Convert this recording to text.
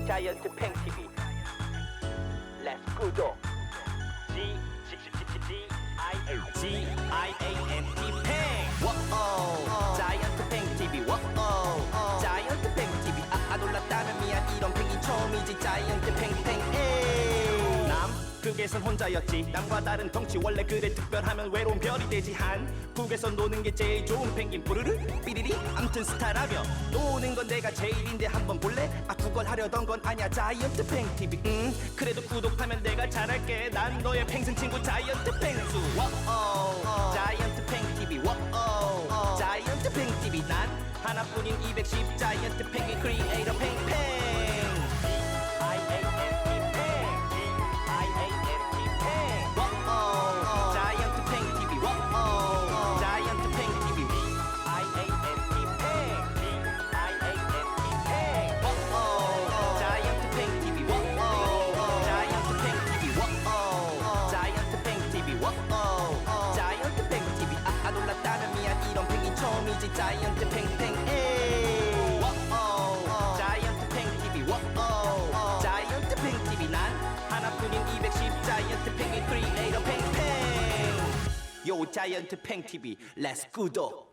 요 자이언트 팽TV Let's 구독 G G G G G I A G I A N T 팽 워어 자이언트 팽TV 워어 자이언트 팽TV 아, 아 놀랐다면 미안. 이런 팽이 처음이지. 자이언트 남 극에선 혼자였지. 남과 다른 덩치 원래 그래 특별하면 외로운 별이 되지 한국에서 노는 게 제일 좋은 펭귄 뿌르르 삐리리 암튼 스타라며. 노는 건 내가 제일인데 한번 볼래? 아 그걸 하려던 건 아니야. 자이언트 팽TV 음 그래도 구독하면 내가 잘할게. 난 너의 팽승 친구 자이언트 팽수. 워어 자이언트 팽TV 워어 자이언트 팽TV 난 하나뿐인 210 자이언트 팽이 크리에이터 팽팽 처음이지 자이언트 팽팽. 에이 자이언트 팽 TV 워어 자이언트 팽 TV 난 하나뿐인 210 자이언트 팽이 크리에이터 팽팽. 요 자이언트 팽 TV 렛츠 구독